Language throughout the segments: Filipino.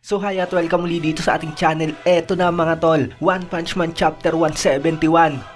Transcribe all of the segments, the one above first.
So hi at welcome muli dito sa ating channel. Eto na mga tol, One Punch Man Chapter 171.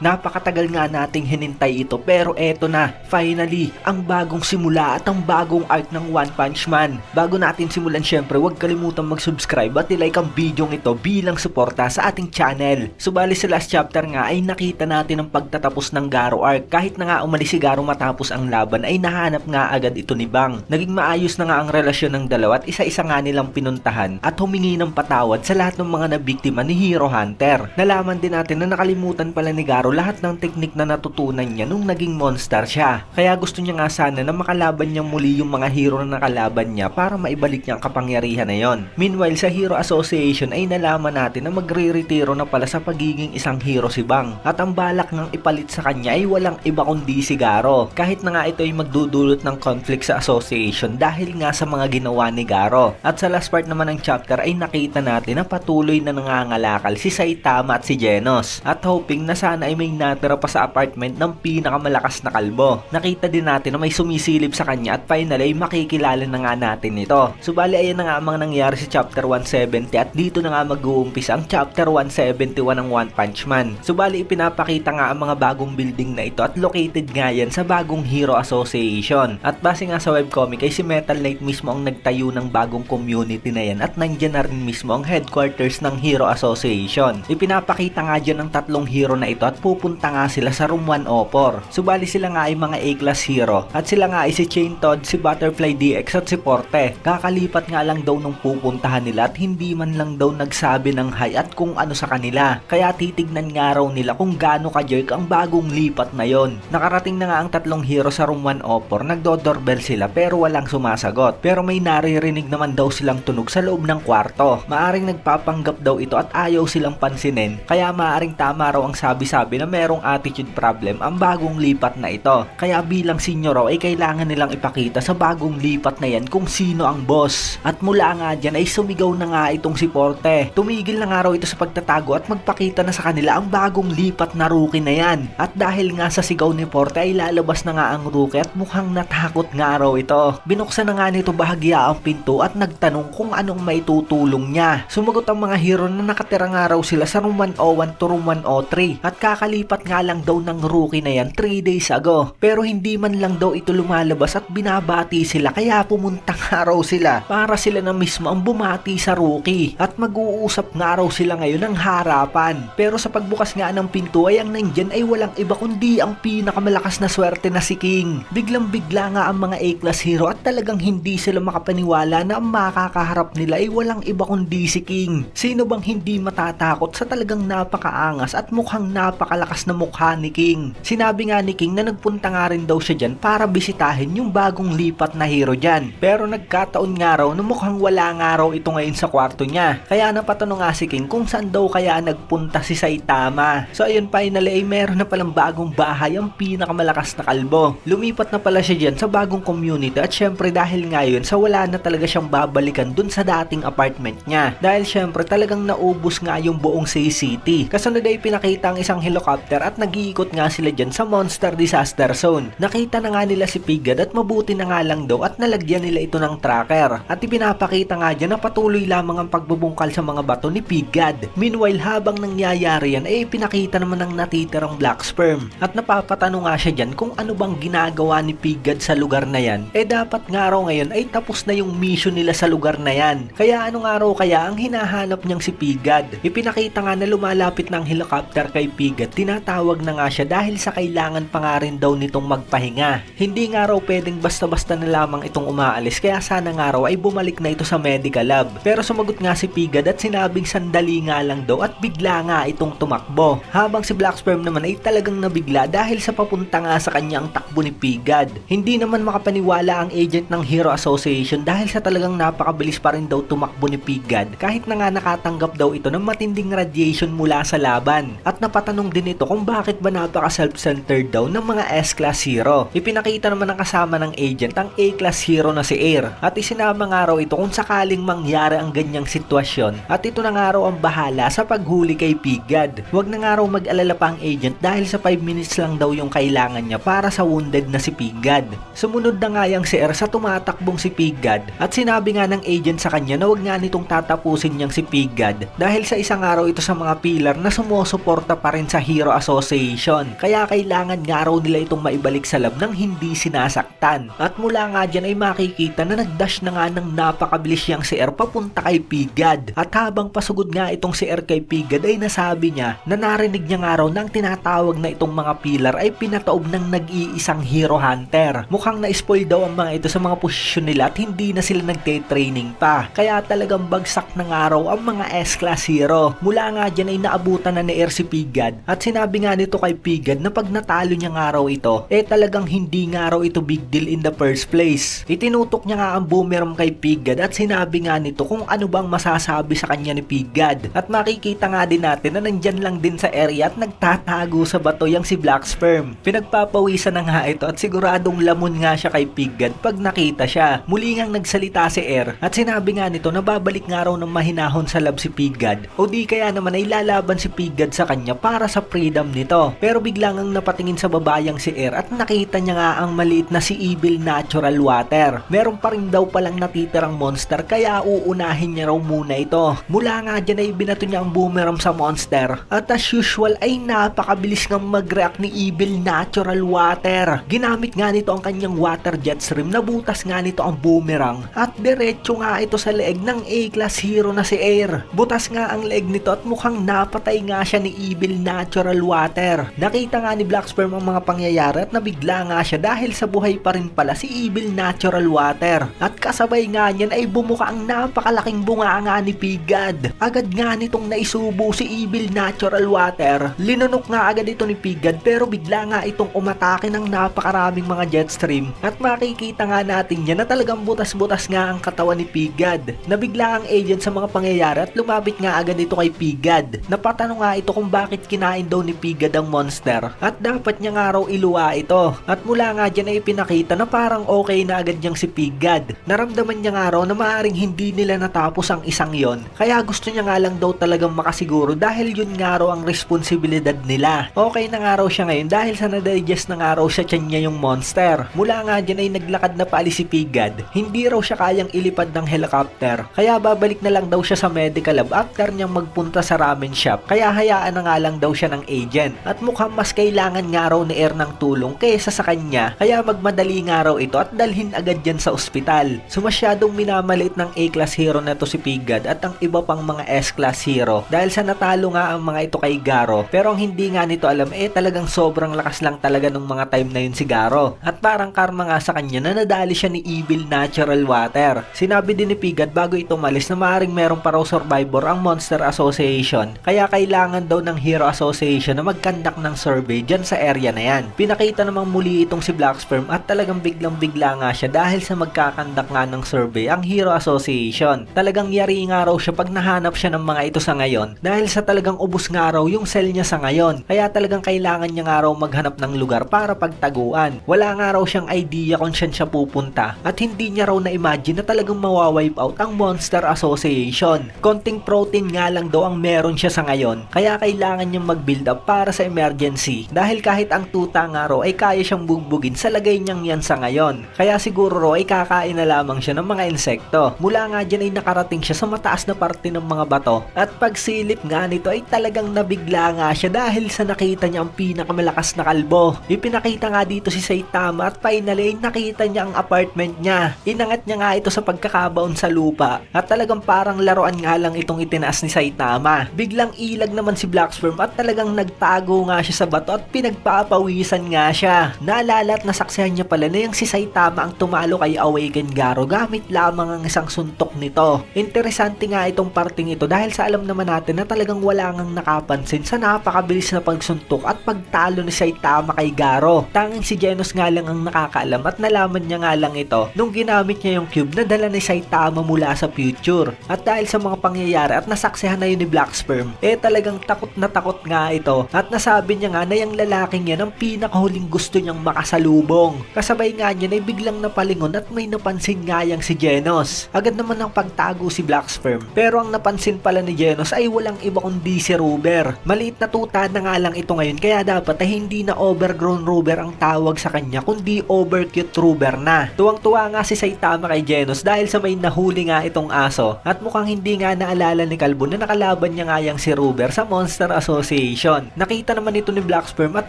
Napakatagal nga nating hinintay ito pero eto na, finally, ang bagong simula at ang bagong arc ng One Punch Man. Bago natin simulan syempre, huwag kalimutan mag-subscribe at i-like ang video ito bilang suporta sa ating channel. Subali sa last chapter nga ay nakita natin ang pagtatapos ng Garo arc. Kahit na nga umalis si Garo matapos ang laban ay nahanap nga agad ito ni Bang. Naging maayos na nga ang relasyon ng dalawa at isa-isa nga nilang pinuntahan at humingi ng patawad sa lahat ng mga nabiktima ni Hero Hunter. Nalaman din natin na nakalimutan pala ni Garo lahat ng teknik na natutunan niya nung naging monster siya. Kaya gusto niya nga sana na makalaban niya muli yung mga hero na nakalaban niya para maibalik niya ang kapangyarihan na yon. Meanwhile sa Hero Association ay nalaman natin na magre-retiro na pala sa pagiging isang hero si Bang. At ang balak ng ipalit sa kanya ay walang iba kundi si Garo. Kahit na nga ito ay magdudulot ng conflict sa association dahil nga sa mga ginawa ni Garo. At sa last part naman ng chapter ay nakita natin na patuloy na nangangalakal si Saitama at si Genos. At hoping na sana ay may natira pa sa apartment ng pinakamalakas na kalbo. Nakita din natin na may sumisilip sa kanya at finally ay makikilala na nga natin ito. Subali ayan na nga ang nangyari sa chapter 170 at dito na nga mag-uumpisa ang chapter 171 ng One Punch Man. Subali ipinapakita nga ang mga bagong building na ito at located nga yan sa bagong Hero Association. At base nga sa webcomic ay si Metal Knight mismo ang nagtayo ng bagong community na yan at nandyan na rin mismo ang headquarters ng Hero Association. Ipinapakita nga dyan ang tatlong hero na ito at pupunta nga sila sa Room 104. Subali sila nga ay mga A-class hero at sila nga ay si Chain Todd, si Butterfly DX at si Porte. Kakalipat nga lang daw nung pupuntahan nila at hindi man lang daw nagsabi ng hi at kung ano sa kanila. Kaya titignan nga raw nila kung gaano ka-jerk ang bagong lipat na yon. Nakarating na nga ang tatlong hero sa Room 104, nagdo-doorbell sila pero walang sumasagot. Pero may naririnig naman daw silang tunog sa loob ng kwarto. Maaring nagpapanggap daw ito at ayaw silang pansinin. Kaya maaring tama raw ang sabi-sabi na merong attitude problem ang bagong lipat na ito. Kaya bilang senior raw ay kailangan nilang ipakita sa bagong lipat na yan kung sino ang boss. At mula nga dyan ay sumigaw na nga itong si Porte. Tumigil na nga raw ito sa pagtatago at magpakita na sa kanila ang bagong lipat na rookie na yan. At dahil nga sa sigaw ni Porte ay lalabas na nga ang rookie at mukhang natakot nga raw ito. Binuksan na nga nito bahagya ang pinto at nagtanong kung anong may tutulong niya. Sumagot ang mga hero na nakatira nga raw sila sa room 101 to room 103 at kakalipat nga lang daw ng rookie na yan 3 days ago. Pero hindi man lang daw ito lumalabas at binabati sila kaya pumunta nga raw sila para sila na mismo ang bumati sa rookie at mag-uusap nga raw sila ngayon ng harapan. Pero sa pagbukas nga ng pinto ay ang nandyan ay walang iba kundi ang pinakamalakas na swerte na si King. Biglang bigla nga ang mga A-class hero at talagang hindi sila makapaniwala na ang makakaharap nila ay walang iba kundi si King. Sino bang hindi matatakot sa talagang napakaangas at mukhang napakalakas na mukha ni King? Sinabi nga ni King na nagpunta nga rin daw siya dyan para bisitahin yung bagong lipat na hero dyan. Pero nagkataon nga raw na mukhang wala nga raw ito ngayon sa kwarto niya. Kaya napatanong nga si King kung saan daw kaya nagpunta si Saitama. So ayun finally ay meron na palang bagong bahay ang pinakamalakas na kalbo. Lumipat na pala siya dyan sa bagong community at syempre dahil ngayon sa wala na talaga siyang babalikan dun sa dating apartment niya. Dahil syempre talagang naubos nga yung buong Say City. Kasunod ay pinakita ang isang helicopter at nag-iikot nga sila dyan sa Monster Disaster Zone. Nakita na nga nila si Pigad at mabuti na nga lang daw at nalagyan nila ito ng tracker. At ipinapakita nga dyan na patuloy lamang ang pagbubungkal sa mga bato ni Pigad. Meanwhile habang nangyayari yan ay pinakita naman ng natitirang black sperm. At napapatanong nga siya dyan kung ano bang ginagawa ni Pigad sa lugar na yan. Eh dapat nga raw ngayon ay tapos na yung mission nila sa lugar na yan. Kaya ano nga raw kaya ang hinahanap niyang si Pigad. Ipinakita nga na lumalapit ng helicopter kay Pigad. Tinatawag na nga siya dahil sa kailangan pa nga rin daw nitong magpahinga. Hindi nga raw pwedeng basta-basta na lamang itong umaalis kaya sana nga raw ay bumalik na ito sa medical lab. Pero sumagot nga si Pigad at sinabing sandali nga lang daw at bigla nga itong tumakbo. Habang si Black Sperm naman ay talagang nabigla dahil sa papunta nga sa kanya ang takbo ni Pigad. Hindi naman makapaniwala ang agent ng Hero Association dahil sa talagang napakabilis pa rin daw tumakbo ni Pigad kahit na nga nakatanggap daw ito ng matinding radiation mula sa laban. At napatanong din ito kung bakit ba napaka self-centered daw ng mga S-class hero. Ipinakita naman ng kasama ng agent ang A-class hero na si Air at isinama nga raw ito kung sakaling mangyari ang ganyang sitwasyon at ito na nga raw ang bahala sa paghuli kay Pigad. Huwag na nga raw mag-alala pa ang agent dahil sa 5 minutes lang daw yung kailangan niya para sa wounded na si Pigad. Sumunod na nga yang si Air sa tumatakbong si Pigad at sinabi nga ng agent sa kanya na huwag nga nitong tatapusin niyang si Pigad dahil sa isang araw ito sa mga pillar na sumusuporta pa rin sa Hero Association. Kaya kailangan nga raw nila itong maibalik sa lab nang hindi sinasaktan. At mula nga dyan ay makikita na nagdash na nga ng napakabilis yang si R papunta kay Pigad. At habang pasugod nga itong si R kay Pigad ay nasabi niya na narinig niya nga raw ng tinatawag na itong mga pillar ay pinataob ng nag-iisang hero hunter. Mukhang na-spoil daw ang mga ito sa mga posisyon nila at hindi na sila nagte-training pa. Kaya talagang bagsak ng araw ang mga S-class hero. Mula nga dyan ay naabutan na ni R si Pigad at sinabi nga nito kay Pigad na pag natalo niya nga raw ito, eh talagang hindi nga raw ito big deal in the first place. Itinutok niya nga ang boomerang kay Pigad at sinabi nga nito kung ano bang masasabi sa kanya ni Pigad. At makikita nga din natin na nandyan lang din sa area at nagtatago sa bato yang si Black Sperm. Pinagpapawisan na nga ito at siguradong lamon nga siya kay Pigad pag nakita siya. Muli ngang nagsalita si Air at sinabi nga nito na babalik nga raw ng mahinahon sa lab si Pigad o di kaya naman ay lalaban si Pigad sa kanya para sa freedom nito. Pero biglang ang napatingin sa babayang si Air at nakita niya nga ang maliit na si Evil Natural Water. Meron pa rin daw palang natitirang monster kaya uunahin niya raw muna ito. Mula nga dyan ay binato niya ang boomerang sa monster at as usual ay napakabilis ng mag-react ni Evil Natural Water. Ginamit nga nito ang kanyang water jet stream nabutas nga nito ang boomerang at diretso nga ito sa leeg ng A-class hero na si Air. Butas nga ang leeg nito at mukhang napatay nga siya ni Evil Natural Water. Nakita nga ni Black Sperm ang mga pangyayari at nabigla nga siya dahil sa buhay pa rin pala si Evil Natural Water. At kasabay nga niyan ay bumuka ang napakalaking bunga nga ni Pigad. Agad nga nitong naisubo si Evil Natural Water. Linunok nga agad ito ni Pigad pero bigla nga itong umatake ng napakaraming mga jet stream. At makikita nga natin yan na talagang butas-butas nga ang katawan ni Pigad. Nabigla ang agent sa mga pangyayari at lumapit nga agad ito kay Pigad. Napatanong nga ito kung bakit kinain daw ni Pigad ang monster at dapat niya nga raw iluwa ito. At mula nga dyan ay pinakita na parang okay na agad niyang si Pigad. Naramdaman niya nga raw na maaring hindi nila natapos ang isang yon. Kaya gusto niya nga lang daw talagang makasiguro dahil yun nga raw ang responsibilidad nila. Okay na nga raw siya ngayon dahil sa na-digest na nga raw sa tiyan niya yung monster. Mula nga dyan ay naglakad na paalis si Pigad. Hindi raw siya kayang ilipad ng helicopter. Kaya babalik na lang daw siya sa medical lab after niyang magpunta sa ramen shop. Kaya hayaan na nga lang daw siya ng agent. At mukhang mas kailangan nga raw ni Air ng tulong kaysa sa kanya. Kaya magmadali nga raw ito at dalhin agad dyan sa ospital. So masyadong minamaliit ng A-class hero na to si Pigad at ang iba pang mga S-class hero. Dahil sa natalo nga ang mga ito kay Garo. Pero ang hindi nga nito alam eh talagang sobrang lakas lang talaga nung mga time na yun si Garo. At parang karma nga sa kanya na nadali siya ni Evil Natural Water. Sinabi din ni Pigad bago ito malis na maaaring meron pa raw survivor ang Monster Association. Kaya kailangan daw ng Hero Association na mag-conduct ng survey dyan sa area na yan. Pinakita namang muli itong si Black Sperm at talagang biglang bigla nga siya dahil sa magkakandak nga ng survey ang Hero Association. Talagang yari nga raw siya pag nahanap siya ng mga ito sa ngayon dahil sa talagang ubos nga raw yung cell niya sa ngayon. Kaya talagang kailangan niya nga raw maghanap ng lugar para pagtaguan. Wala nga raw siyang idea kung saan siya pupunta at hindi niya raw na-imagine na talagang mawawipe out ang Monster Association. Konting protein nga lang daw ang meron siya sa ngayon kaya kailangan niyang mag-build up para sa emergency dahil kahit ang tuta nga raw ay kaya siyang bugbugin sa lagay niyang yan sa ngayon. Kaya siguro raw ay kakain na lamang siya ng mga insekto. Mula nga dyan ay nakarating siya sa mataas na parte ng mga bato at pagsilip nga nito ay talagang nabigla nga siya dahil sa nakita niya ang pinakamalakas na kalbo. Ipinakita nga dito si Saitama at finally ay nakita niya ang apartment niya. Inangat niya nga ito sa pagkakabaon sa lupa at talagang parang laruan nga lang itong itinaas ni Saitama. Biglang ilag naman si Black Sperm at talagang nagtago nga siya sa bato at pinagpapawisan nga siya. Naalala at nasaksihan niya pala na yung si Saitama ang tumalo kay Awaken Garo gamit lamang ang isang suntok nito. Interesante nga itong parting ito dahil sa alam naman natin na talagang wala ngang nakapansin sa napakabilis na pagsuntok at pagtalo ni Saitama kay Garo. Tanging si Genos nga lang ang nakakaalam at nalaman niya nga lang ito nung ginamit niya yung cube na dala ni Saitama mula sa future. At dahil sa mga pangyayari at nasaksihan na yun ni Black Sperm, eh talagang takot na takot nga ito. At nasabi niya nga na yung lalaking yan ang pinakahuling gusto niyang makasalubong. Kasabay nga niya ay biglang napalingon at may napansin nga yang si Genos. Agad naman ang pagtago si Black Sperm. Pero ang napansin pala ni Genos ay walang iba kundi si Ruber. Maliit na tuta na nga lang ito ngayon kaya dapat ay hindi na overgrown Ruber ang tawag sa kanya kundi overcute Ruber na. Tuwang-tuwa nga si Saitama kay Genos dahil sa may nahuli nga itong aso at mukhang hindi nga naalala ni Kalbo na nakalaban niya nga yang si Ruber sa Monster Association. Nakita naman ito ni Black Sperm at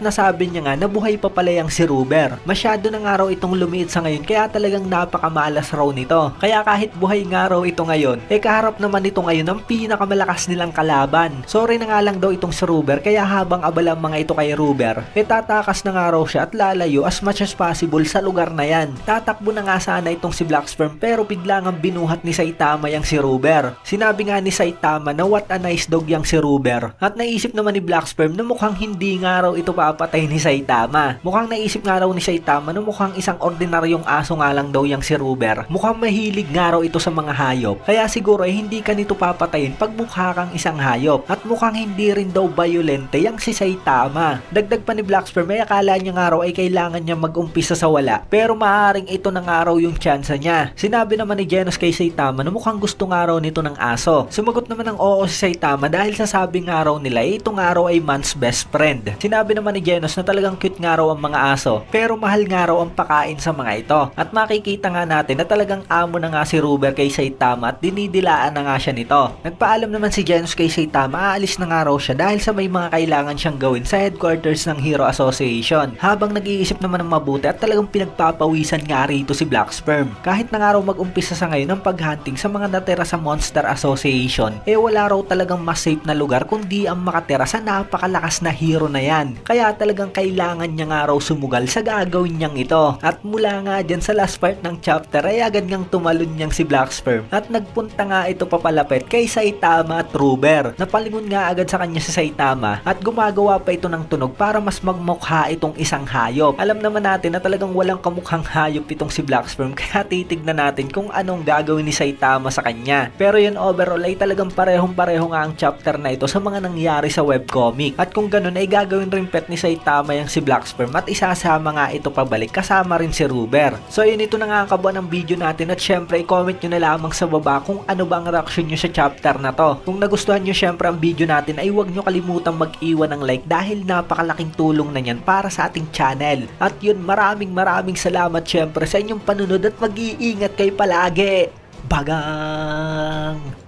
nasabi niya nga na buhay pa pala yang si Ruber. Masyado na nga raw itong lumiit sa ngayon kaya talagang napakamalas raw nito. Kaya kahit buhay nga raw ito ngayon, eh kaharap naman ito ngayon ng pinakamalakas nilang kalaban. Sorry na nga lang daw itong si Ruber kaya habang abala ang mga ito kay Ruber, eh tatakas na nga raw siya at lalayo as much as possible sa lugar na yan. Tatakbo na nga sana itong si Black Sperm pero bigla nga binuhat ni Saitama yang si Ruber. Sinabi nga ni Saitama na what a nice dog yang si Ruber. At naisip naman ni Black Sperm na mukhang hindi nga raw ito papatay ni Saitama. Mukhang naisip nga raw ni Saitama na mukhang isang ordinaryong aso nga lang daw yang si Ruber. Mukhang mahilig nga raw ito sa mga hayop. Kaya siguro ay hindi ka nito papatayin pag mukha kang isang hayop. At mukhang hindi rin daw violente yang si Saitama. Dagdag pa ni Black Sperm ay akala niya nga raw ay kailangan niya mag-umpisa sa wala. Pero maaring ito na nga raw yung chance niya. Sinabi naman ni Genos kay Saitama na mukhang gusto nga raw nito ng aso. Sumagot naman ng oo si Saitama dahil sa sabi nga raw nila eh, ito nga raw ay man's best friend. Sinabi naman ni Genos na talagang cute nga raw ang mga aso pero mahal nga raw ang pakain sa mga ito. At makikita nga natin na talagang amo na nga si Ruber kay Saitama at dinidilaan na nga siya nito. Nagpaalam naman si Genos kay Saitama aalis na nga raw siya dahil sa may mga kailangan siyang gawin sa headquarters ng Hero Association. Habang nag-iisip naman ng mabuti at talagang pinagpapawisan nga rito si Black Sperm. Kahit na nga raw mag-umpisa sa ngayon ng paghunting sa mga natira sa Monster Association, eh wala raw talagang mas safe na lugar kundi ang makatira sa napakalakas na hero na yan. Kaya talagang kailangan niya nga raw sumugal sa gagawin niyang ito. At mula nga dyan sa last part ng chapter ay agad ngang tumalon niyang si Black Sperm at nagpunta nga ito papalapit kay Saitama at Ruber. Napalingon nga agad sa kanya si Saitama at gumagawa pa ito ng tunog para mas magmukha itong isang hayop. Alam naman natin na talagang walang kamukhang hayop itong si Black Sperm kaya titignan natin kung anong gagawin ni Saitama sa kanya. Pero yun overall ay talagang parehong-pareho nga ang chapter na ito sa mga nangyari sa webcomic. At kung ganun ay gagawin rin pet ni Saitama yung si Black Sperm at isasama nga ito pabalik kasama rin si Ruber. So yun ito na nga ang kabuuan ng video natin at syempre i-comment nyo na lamang sa baba kung ano ba ang reaction nyo sa chapter na to. Kung nagustuhan nyo syempre ang video natin ay huwag nyo kalimutang mag-iwan ng like dahil napakalaking tulong na yan para sa ating channel. At yun maraming maraming salamat syempre sa inyong panunod at mag-iingat kayo palagi. Bagang!